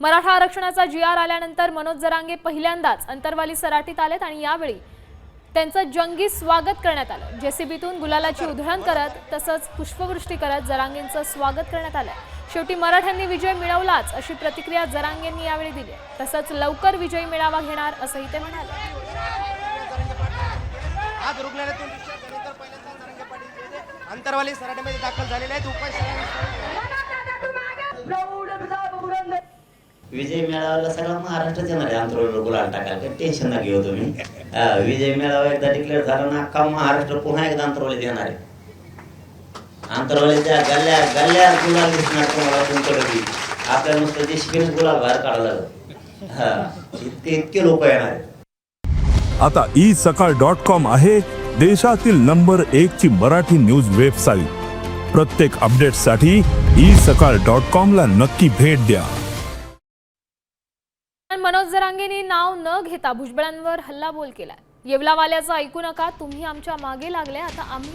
मराठा आरक्षणाचा जी आर आल्यानंतर मनोज जरांगे पहिल्यांदाच अंतरवाली सराटीत आलेत आणि यावेळी त्यांचं जंगी स्वागत करण्यात आलं. जेसीबीतून गुलालाची उधळण करत तसंच पुष्पवृष्टी करत जरांगेंचं स्वागत करण्यात आलं शेवटी मराठ्यांनी विजय मिळवलाच अशी प्रतिक्रिया जरांगेंनी यावेळी दिली तसंच लवकर विजयी मेळावा घेणार असंही ते म्हणाले. अंतरवाली सराटीमध्ये दाखल झालेले आहेत. विजय मेळाव्याला सगळा महाराष्ट्रात येणार आहे. आंतरवलीवर गुलाल टाकायला काही टेन्शन ना घेऊ तुम्ही. विजय मेळावा एकदा डिक्लेअर झाला ना अख्खा महाराष्ट्र पुन्हा एकदा अंतरवलीत येणार आहे. आंतरवलीच्या गल्ल्या गल्ल्या गुलाल दिसणार तुम्हाला तुमच्याकडे आपल्याला नुसतं देशकीच गुलाल बाहेर काढायला हा इतके इतके लोक येणार आहेत. आता ई सकाळ डॉट कॉम आहे देशातील नंबर एक ची मराठी न्यूज वेबसाईट प्रत्येक अपडेटसाठी ई सकाळ डॉट कॉम ला नक्की भेट द्या. मनोज जरांगेंनी नाव न घेता भुजबळांवर हल्लाबोल केलाय. येवलावाल्याचं ऐकू नका तुम्ही आमच्या मागे लागले आता आम्ही